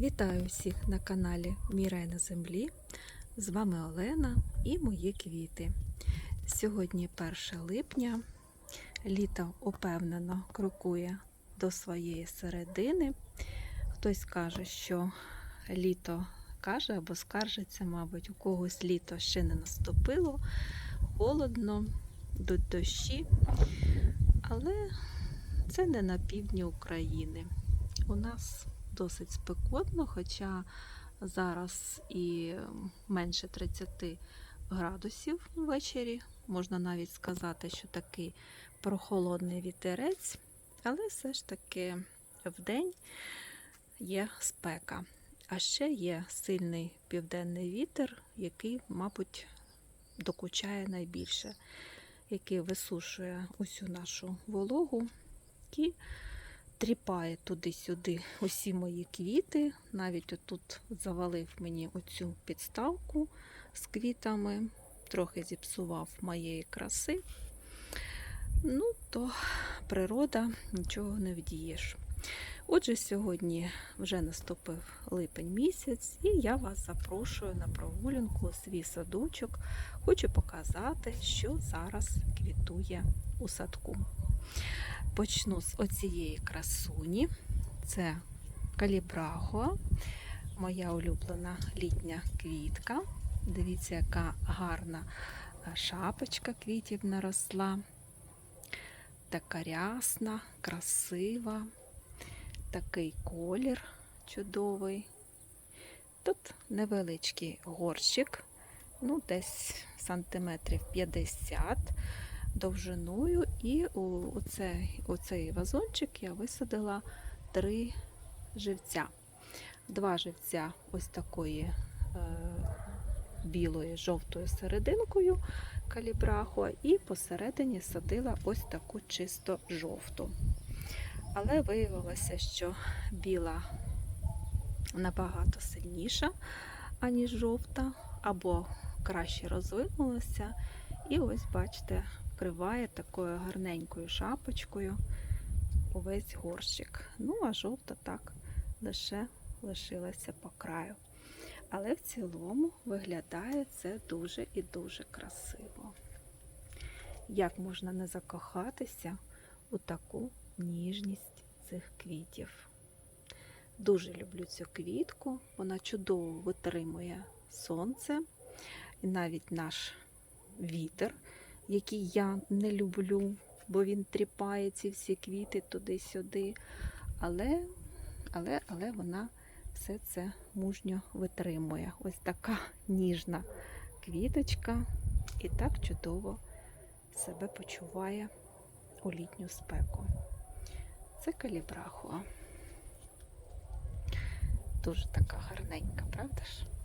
Вітаю всіх на каналі Мій на землі. З вами Олена і мої квіти. Сьогодні 1 липня. Літо упевнено крокує до своєї середини. Хтось каже, що літо каже або скаржиться, мабуть, у когось літо ще не наступило, холодно, йдуть дощі. Але це не на півдні України. У нас досить спекотно, хоча зараз і менше 30 градусів ввечері. Можна навіть сказати, що такий прохолодний вітерець, але все ж таки вдень є спека. А ще є сильний південний вітер, який, мабуть, докучає найбільше, який висушує усю нашу вологу і тріпає туди-сюди усі мої квіти. Навіть отут завалив мені оцю підставку з квітами, трохи зіпсував моєї краси. Ну, то природа нічого не вдієш. Отже, сьогодні вже наступив липень місяць, і я вас запрошую на прогулянку свій садочок. Хочу показати, що зараз квітує у садку. Почну з оцієї красуні. Це калібрахо, моя улюблена літня квітка. Дивіться, яка гарна шапочка квітів наросла. Така рясна, красива, такий колір чудовий. Тут невеличкий горщик, ну, десь сантиметрів 50 довжиною, і у цей, у вазончик я висадила три живця. Два живця ось такої е, білої жовтою серединкою калібрахо, і посередині садила ось таку чисто жовту. Але виявилося, що біла набагато сильніша, аніж жовта, або краще розвинулася. І ось, бачите, вкриває такою гарненькою шапочкою увесь горщик. Ну, а жовта так лише лишилася по краю. Але в цілому виглядає це дуже і дуже красиво. Як можна не закохатися у таку ніжність цих квітів? Дуже люблю цю квітку, вона чудово витримує сонце, і навіть наш вітер який я не люблю, бо він тріпає ці всі квіти туди-сюди. Але, але, але вона все це мужньо витримує. Ось така ніжна квіточка і так чудово себе почуває у літню спеку. Це калібрахуа. Дуже така гарненька, правда ж?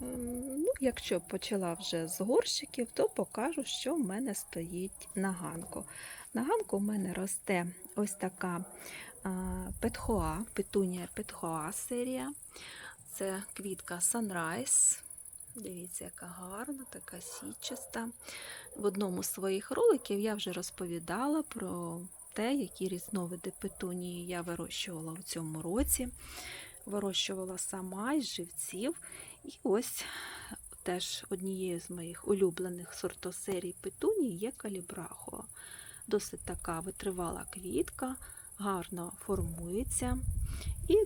Ну, Якщо почала вже з горщиків, то покажу, що в мене стоїть на ганку. На ганку в мене росте ось така петхоа, петунія петхоа серія. Це квітка Sunrise. Дивіться, яка гарна, така січаста. В одному з своїх роликів я вже розповідала про те, які різновиди петунії я вирощувала в цьому році. Вирощувала сама із живців. І ось теж однією з моїх улюблених сортосерій петуній є калібрахо. Досить така витривала квітка, гарно формується і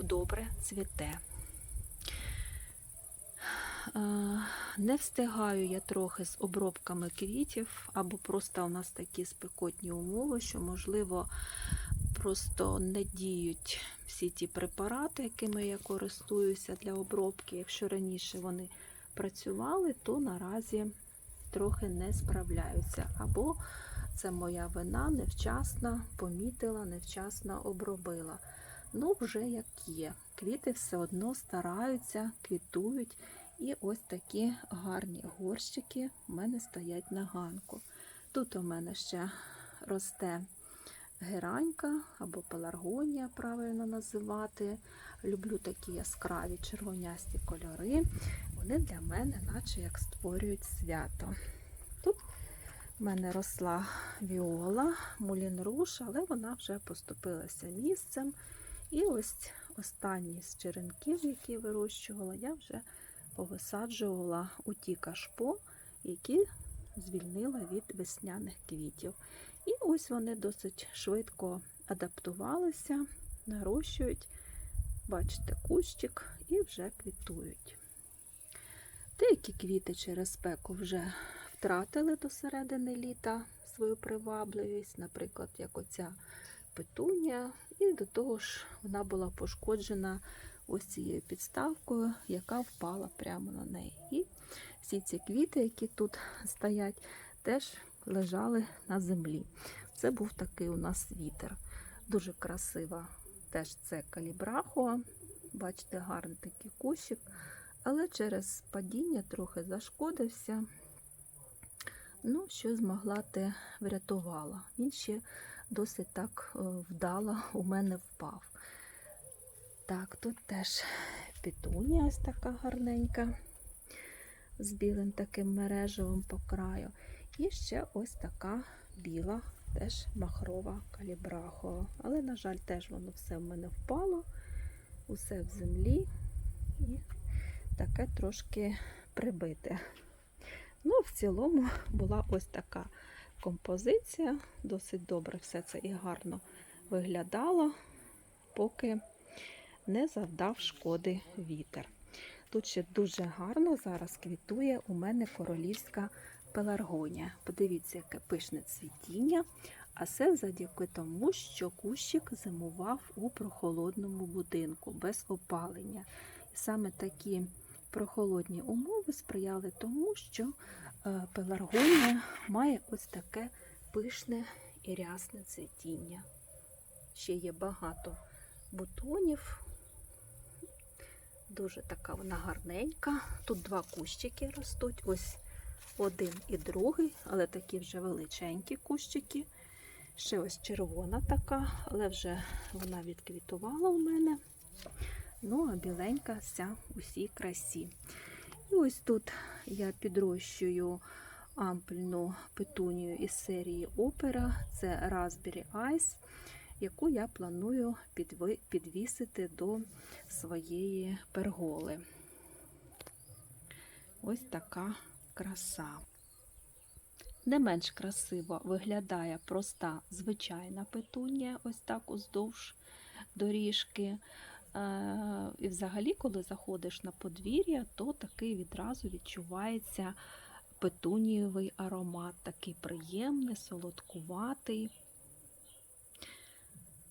добре цвіте. Не встигаю я трохи з обробками квітів, або просто у нас такі спекотні умови, що, можливо, просто не діють всі ті препарати, якими я користуюся для обробки. Якщо раніше вони працювали, то наразі трохи не справляються. Або це моя вина невчасно помітила, невчасно обробила. Ну, вже як є. Квіти все одно стараються, квітують. І ось такі гарні горщики в мене стоять на ганку. Тут у мене ще росте геранька або пеларгонія, правильно називати. Люблю такі яскраві червонясті кольори. Вони для мене, наче як створюють свято. Тут У мене росла віола, мулін руш, але вона вже поступилася місцем. І ось останні з черенків, які вирощувала, я вже повисаджувала у ті кашпо, які звільнила від весняних квітів. І ось вони досить швидко адаптувалися, нарощують, бачите, кущик і вже квітують. Деякі квіти через спеку вже втратили до середини літа свою привабливість, наприклад, як оця петунія, і до того ж вона була пошкоджена ось цією підставкою, яка впала прямо на неї. І всі ці квіти, які тут стоять, теж лежали на землі. Це був такий у нас вітер. Дуже красива теж це калібрахуа. Бачите, гарний такий кущик, але через падіння трохи зашкодився. Ну, що змогла, те врятувала. Він ще досить так е, вдало у мене впав. Так, тут теж петунія ось така гарненька, з білим таким мережевим по краю. І ще ось така біла, теж махрова калібрахова. Але, на жаль, теж воно все в мене впало, усе в землі і таке трошки прибите. Ну, в цілому була ось така композиція. Досить добре все це і гарно виглядало, поки не завдав шкоди вітер. Тут ще дуже гарно зараз квітує у мене королівська пеларгонія. Подивіться, яке пишне цвітіння. А це завдяки тому, що кущик зимував у прохолодному будинку без опалення. Саме такі прохолодні умови сприяли тому, що е, пеларгонія має ось таке пишне і рясне цвітіння. Ще є багато бутонів. Дуже така вона гарненька. Тут два кущики ростуть. Ось один і другий, але такі вже величенькі кущики. Ще ось червона така, але вже вона відквітувала у мене. Ну, а біленька вся у всій красі. І ось тут я підрощую ампельну петунію із серії Опера. Це Raspberry Ice, яку я планую підвісити до своєї перголи. Ось така краса. Не менш красиво виглядає проста звичайна петунія, ось так уздовж доріжки. Е, І взагалі, коли заходиш на подвір'я, то такий відразу відчувається петунієвий аромат, такий приємний, солодкуватий.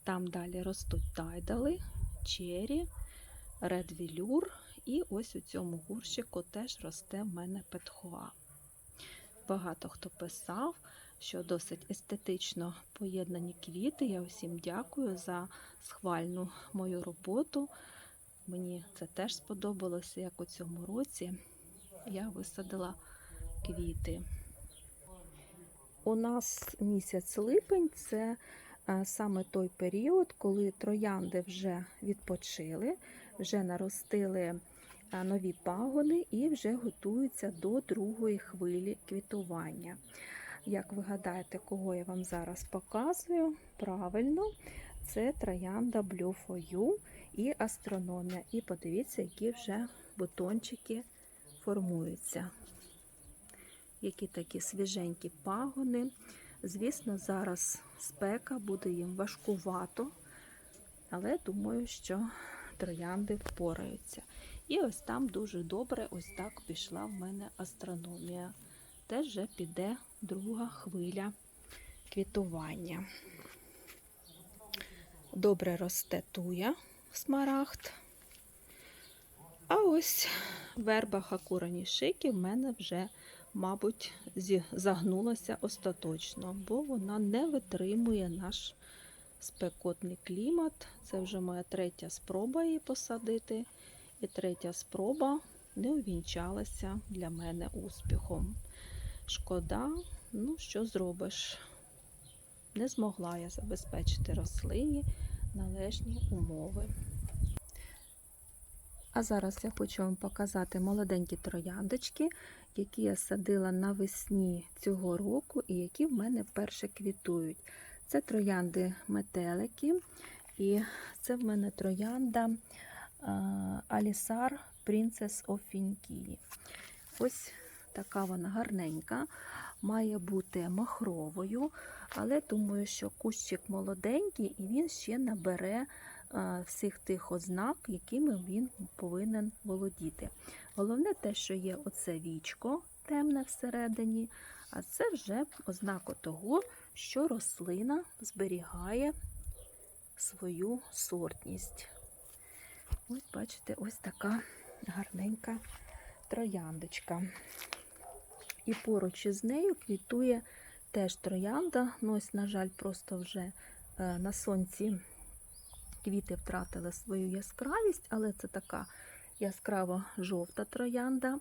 Там далі ростуть тайдали, чері, редвілюр, і ось у цьому гурщику теж росте в мене петхуа. Багато хто писав, що досить естетично поєднані квіти. Я усім дякую за схвальну мою роботу. Мені це теж сподобалося, як у цьому році я висадила квіти. У нас місяць липень це саме той період, коли троянди вже відпочили, вже наростили е, нові пагони і вже готуються до другої хвилі квітування. Як ви гадаєте, кого я вам зараз показую? Правильно, це троянда Blue for You і астрономія. І подивіться, які вже бутончики формуються. Які такі свіженькі пагони. Звісно, зараз спека буде їм важкувато, але думаю, що троянди впораються. І ось там дуже добре, ось так пішла в мене астрономія. Теж вже піде друга хвиля квітування. Добре росте туя смарагд. А ось верба хакурані шики в мене вже, мабуть, загнулася остаточно, бо вона не витримує наш спекотний клімат. Це вже моя третя спроба її посадити. І третя спроба не увінчалася для мене успіхом. Шкода, ну що зробиш? Не змогла я забезпечити рослині належні умови. А зараз я хочу вам показати молоденькі трояндочки, які я садила навесні цього року і які в мене вперше квітують. Це троянди метелики, і це в мене троянда Алісар of Finkili. Ось така вона гарненька, має бути махровою, але думаю, що кущик молоденький і він ще набере всіх тих ознак, якими він повинен володіти. Головне те, що є оце вічко темне всередині, а це вже ознака того, що рослина зберігає свою сортність. Ось, бачите, ось така гарненька трояндочка. І поруч із нею квітує теж троянда. Ну, ось, на жаль, просто вже е, на сонці квіти втратили свою яскравість, але це така яскраво жовта троянда,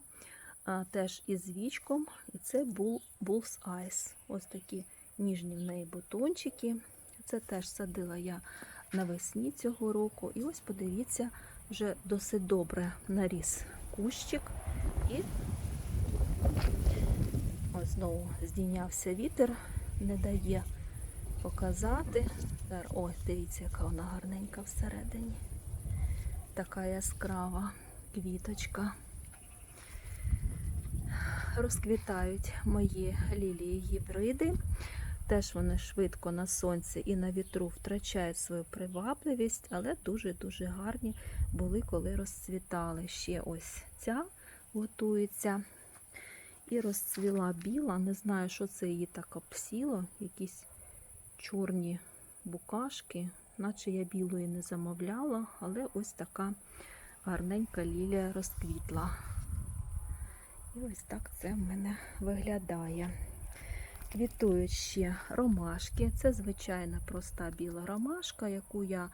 теж із вічком. І це Bull, Bull's Eyes. Ось такі ніжні в неї бутончики. Це теж садила я навесні цього року. І ось подивіться, вже досить добре наріс кущик. І ось знову здійнявся вітер, не дає показати. Зараз- Ой, дивіться, яка вона гарненька всередині. Така яскрава квіточка. Розквітають мої лілії гібриди. Теж вони швидко на сонці і на вітру втрачають свою привабливість, але дуже-дуже гарні були, коли розцвітали. Ще ось ця готується. І розцвіла біла. Не знаю, що це її так обсіло. Якісь чорні букашки, наче я білої не замовляла, але ось така гарненька лілія розквітла. І ось так це в мене виглядає. Квітують ще ромашки. Це звичайна проста біла ромашка, яку я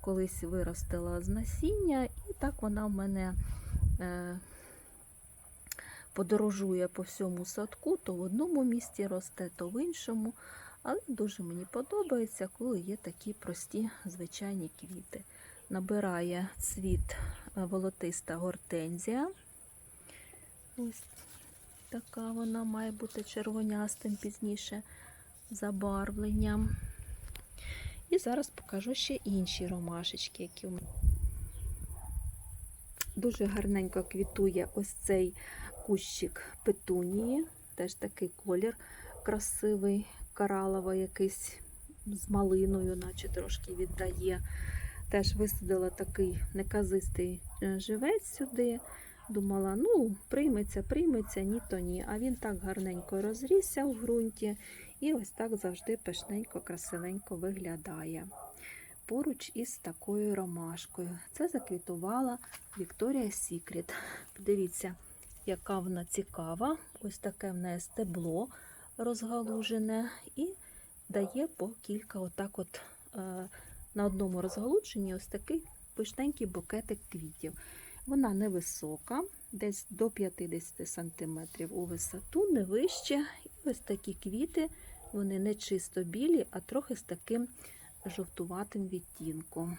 колись виростила з насіння, і так вона в мене е, подорожує по всьому садку, то в одному місці росте, то в іншому. Але дуже мені подобається, коли є такі прості звичайні квіти. Набирає цвіт е, волотиста гортензія. Ось така вона має бути червонястим пізніше забарвленням. І зараз покажу ще інші ромашечки, які у мене. Дуже гарненько квітує ось цей кущик петунії, теж такий колір красивий, кораловий якийсь з малиною, наче трошки віддає. Теж висадила такий неказистий е, живець сюди. Думала, ну, прийметься, прийметься, ні, то ні. А він так гарненько розрісся в ґрунті і ось так завжди пишненько, красивенько виглядає. Поруч із такою ромашкою. Це заквітувала Вікторія Сікрет. Подивіться, яка вона цікава. Ось таке в неї стебло розгалужене і дає по кілька отак от е, на одному розгалудженні ось такий пишненький букетик квітів. Вона невисока, десь до 50 см у висоту, не вище. І ось такі квіти, вони не чисто білі, а трохи з таким жовтуватим відтінком.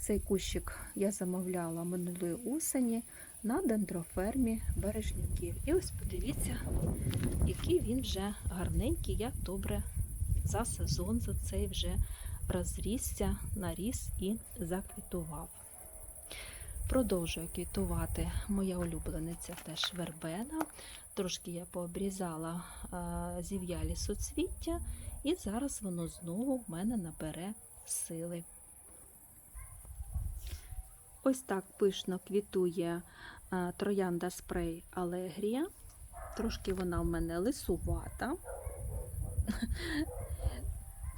Цей кущик я замовляла минулої осені на дендрофермі бережників. І ось подивіться, який він вже гарненький, як добре за сезон за цей вже розрісся, наріс і заквітував. Продовжує квітувати моя улюблениця теж вербена. Трошки я пообрізала а, зів'ялі суцвіття, і зараз воно знову в мене набере сили. Ось так пишно квітує троянда спрей Алегрія. Трошки вона в мене лисувата.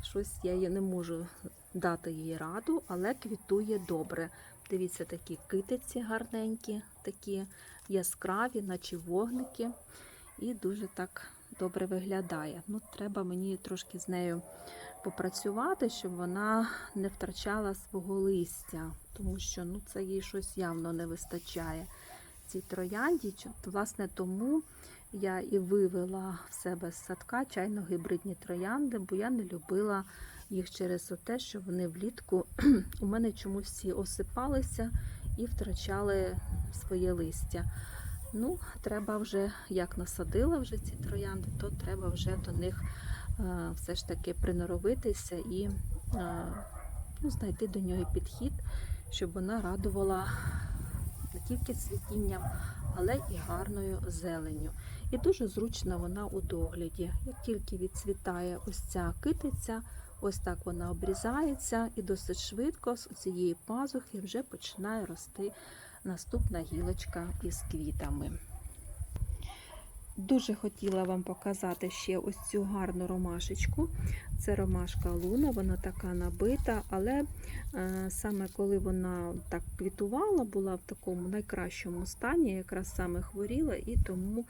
Щось я не можу дати їй раду, але квітує добре. Дивіться, такі китиці гарненькі, такі яскраві, наче вогники. І дуже так добре виглядає. Ну, Треба мені трошки з нею попрацювати, щоб вона не втрачала свого листя, тому що ну, це їй щось явно не вистачає. Цій троянді, власне, тому я і вивела в себе з садка чайно-гібридні троянди, бо я не любила їх через те, що вони влітку у мене чомусь осипалися і втрачали своє листя. Ну, треба вже, як насадила вже ці троянди, то треба вже до них все ж таки приноровитися і е, ну, знайти до нього підхід, щоб вона радувала не тільки цвітінням, але і гарною зеленню. І дуже зручна вона у догляді. Як тільки відцвітає ось ця китиця, ось так вона обрізається, і досить швидко з цієї пазухи вже починає рости наступна гілочка із квітами. Дуже хотіла вам показати ще ось цю гарну ромашечку. Це ромашка луна, вона така набита, але е, саме коли вона так квітувала, була в такому найкращому стані, якраз саме хворіла, і тому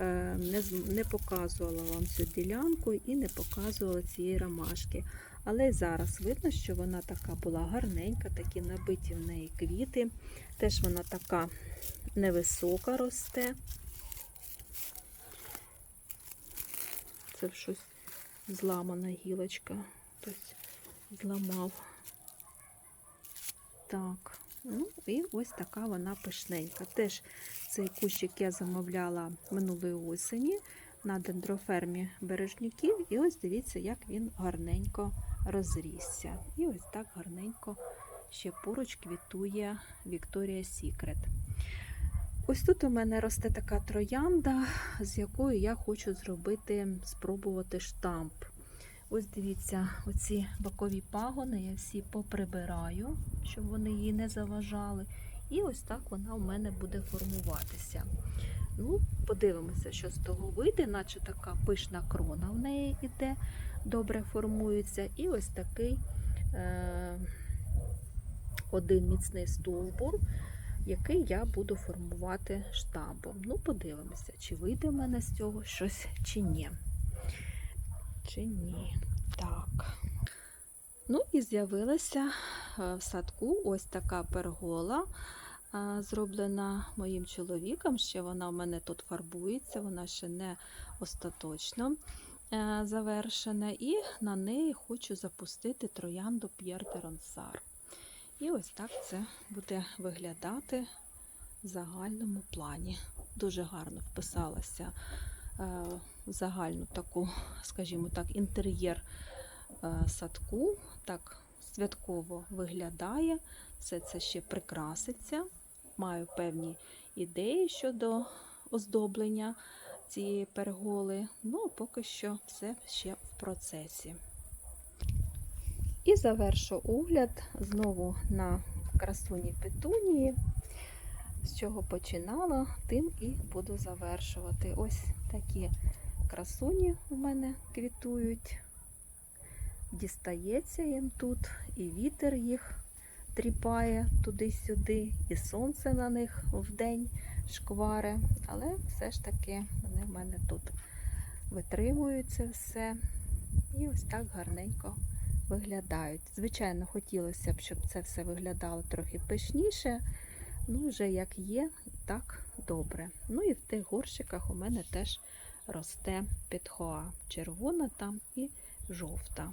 е, не, не показувала вам цю ділянку і не показувала цієї ромашки. Але зараз видно, що вона така була гарненька, такі набиті в неї квіти. Теж вона така невисока росте. Це щось зламана гілочка. Хтось зламав. Так, ну і ось така вона пишненька. Теж цей кущик я замовляла минулої осені на дендрофермі бережнюків. І ось дивіться, як він гарненько розрісся. І ось так гарненько ще поруч квітує Вікторія Сікрет. Ось тут у мене росте така троянда, з якою я хочу зробити, спробувати штамп. Ось дивіться, оці бокові пагони я всі поприбираю, щоб вони їй не заважали. І ось так вона у мене буде формуватися. Ну, подивимося, що з того вийде, наче така пишна крона в неї іде, добре формується. І ось такий е- один міцний стовбур який я буду формувати штампом. Ну, подивимося, чи вийде в мене з цього щось чи ні. Чи ні. Так. Ну і з'явилася е, в садку ось така пергола, е, зроблена моїм чоловіком. Ще вона в мене тут фарбується, вона ще не остаточно е, завершена. І на неї хочу запустити троянду П'єр де Ронсар. І ось так це буде виглядати в загальному плані. Дуже гарно вписалася е, в загальну таку, скажімо так, інтер'єр е, садку. Так святково виглядає, все це ще прикраситься. Маю певні ідеї щодо оздоблення цієї перголи. Ну, поки що все ще в процесі. І завершу огляд знову на красуні петунії. З чого починала, тим і буду завершувати. Ось такі красуні у мене квітують. Дістається їм тут, і вітер їх тріпає туди-сюди, і сонце на них вдень шкваре. Але все ж таки вони в мене тут витримують це все. І ось так гарненько виглядають. Звичайно, хотілося б, щоб це все виглядало трохи пишніше. Ну, вже як є, так добре. Ну і в тих горщиках у мене теж росте підхоа. Червона там і жовта.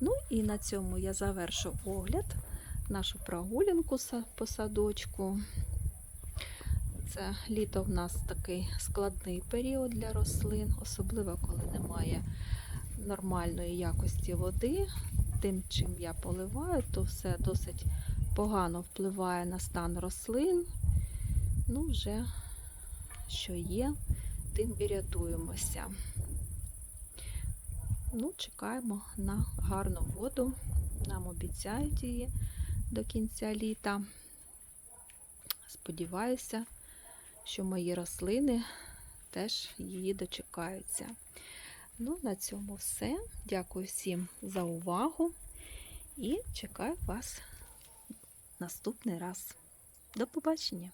Ну і на цьому я завершу огляд, нашу прогулянку по садочку. Це літо в нас такий складний період для рослин, особливо коли немає нормальної якості води. Тим, чим я поливаю, то все досить погано впливає на стан рослин. Ну, вже що є, тим і рятуємося. Ну, чекаємо на гарну воду. Нам обіцяють її до кінця літа. Сподіваюся, що мої рослини теж її дочекаються. Ну, на цьому все. Дякую всім за увагу і чекаю вас наступний раз. До побачення!